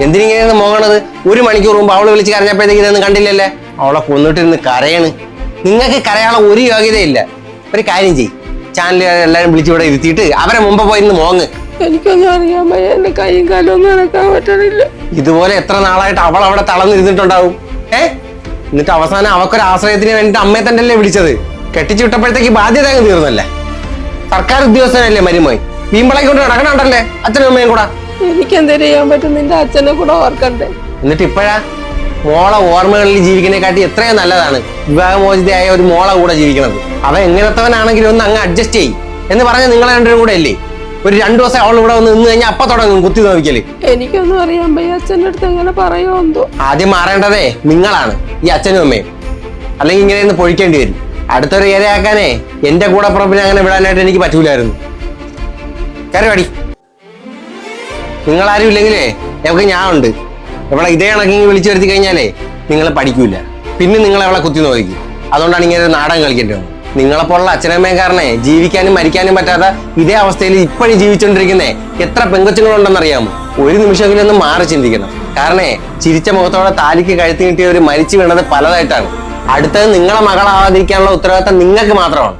എന്തിനിങ്ങനെ മോങ്ങണത്? ഒരു മണിക്കൂർ മുമ്പ് അവൾ വിളിച്ച് കരഞ്ഞപ്പോഴത്തേക്ക് ഇതൊന്നും കണ്ടില്ലല്ലേ? അവളെ കൊന്നിട്ടിരുന്ന് കരയാണ്. നിങ്ങൾക്ക് കരയാനുള്ള ഒരു യോഗ്യതയില്ല. ഒരു കാര്യം ചെയ് ചാനലിൽ എല്ലാവരും വിളിച്ച് ഇവിടെ ഇരുത്തിയിട്ട് അവരെ മുമ്പ് പോയി ഇന്ന് മോങ്ങ്. എനിക്കൊന്നും അറിയാൻ വയ്യ. എന്റെ കൈയും കാലും ഒന്നും നടക്കാൻ പറ്റണില്ല. ഇതുപോലെ എത്ര നാളായിട്ട് അവൾ അവിടെ തളർന്നിരുന്നിട്ടുണ്ടാവും. ഏ? എന്നിട്ട് അവസാനം അവക്കൊരു ആശ്രയത്തിന് വേണ്ടിട്ട് അമ്മയെ തന്നെയല്ലേ വിളിച്ചത്? കെട്ടിച്ചു വിട്ടപ്പോഴത്തേക്ക് ബാധ്യത അങ്ങ് തീർന്നല്ലേ? സർക്കാർ ഉദ്യോഗസ്ഥനല്ലേ മരുമോയി വീമ്പളായി കൊണ്ട് നടക്കണുണ്ടല്ലേ? അച്ഛനും അമ്മയും കൂടെ? എനിക്ക് എന്തെങ്കിലും ചെയ്യാൻ പറ്റും നിന്റെ അച്ഛനെ കൂടെ ഓർക്കണ്ടേ? എന്നിട്ട് ഇപ്പോഴാ മോളെ ഓർമ്മകളിൽ ജീവിക്കുന്നതിനെക്കാട്ടി എത്രയും നല്ലതാണ്. വിവാഹമോചിതയായ ഒരു മോളെ കൂടെ ജീവിക്കുന്നത് അവൻ എങ്ങനത്തവനാണെങ്കിലും ഒന്ന് അങ്ങ് അഡ്ജസ്റ്റ് ചെയ്യും. എന്ന് പറഞ്ഞ നിങ്ങളെ രണ്ടുപേരും കൂടെ അല്ലേ? ഒരു രണ്ടു ദിവസം അവൾ ഇവിടെ വന്ന് നിന്ന് കഴിഞ്ഞാൽ അപ്പൊ തുടങ്ങും കുത്തി നോക്കിയാൽ എനിക്കൊന്നും അറിയാൻ പയ്യ അച്ഛന്റെ അടുത്ത് എങ്ങനെ പറയോ എന്തോ? ആദ്യം മാറേണ്ടതേ നിങ്ങളാണ് ഈ അച്ഛനും അമ്മയും. അല്ലെങ്കിൽ ഇങ്ങനെ ഒന്ന് പൊഴിക്കേണ്ടി വരും. അടുത്തൊരു ഇരയാക്കാനേ എന്റെ കൂടെ പുറപ്പിനെ അങ്ങനെ വിടാനായിട്ട് എനിക്ക് പറ്റൂലായിരുന്നു. പടി നിങ്ങളാരും ഇല്ലെങ്കിലേ ഞങ്ങൾക്ക് ഞാൻ ഉണ്ട് ഇവിടെ ഇതേ കണക്കിങ്ങി വിളിച്ചു വരുത്തി കഴിഞ്ഞാലേ നിങ്ങൾ പഠിക്കൂല. പിന്നെ നിങ്ങൾ അവളെ കുത്തി നോക്കി അതുകൊണ്ടാണ് ഇങ്ങനെ ഒരു നാടകം കളിക്കേണ്ടി വന്നത് നിങ്ങളെപ്പോലുള്ള അച്ഛനമ്മയും കാരണേ ജീവിക്കാനും മരിക്കാനും പറ്റാത്ത ഇതേ അവസ്ഥയിൽ ഇപ്പോഴും ജീവിച്ചുകൊണ്ടിരിക്കുന്നേ എത്ര പെങ്കൊച്ചുങ്ങളുണ്ടെന്നറിയാമോ? ഒരു നിമിഷമെങ്കിലും ഒന്ന് മാറി ചിന്തിക്കണം. കാരണേ ചിരിച്ച മുഖത്തോടെ താലിക്ക് കഴുത്തി കിട്ടിയവർ മരിച്ചു വീണത് പലതായിട്ടാണ്. അടുത്തത് നിങ്ങളെ മകളാവാതിരിക്കാനുള്ള ഉത്തരവാദിത്തം നിങ്ങൾക്ക് മാത്രമാണ്.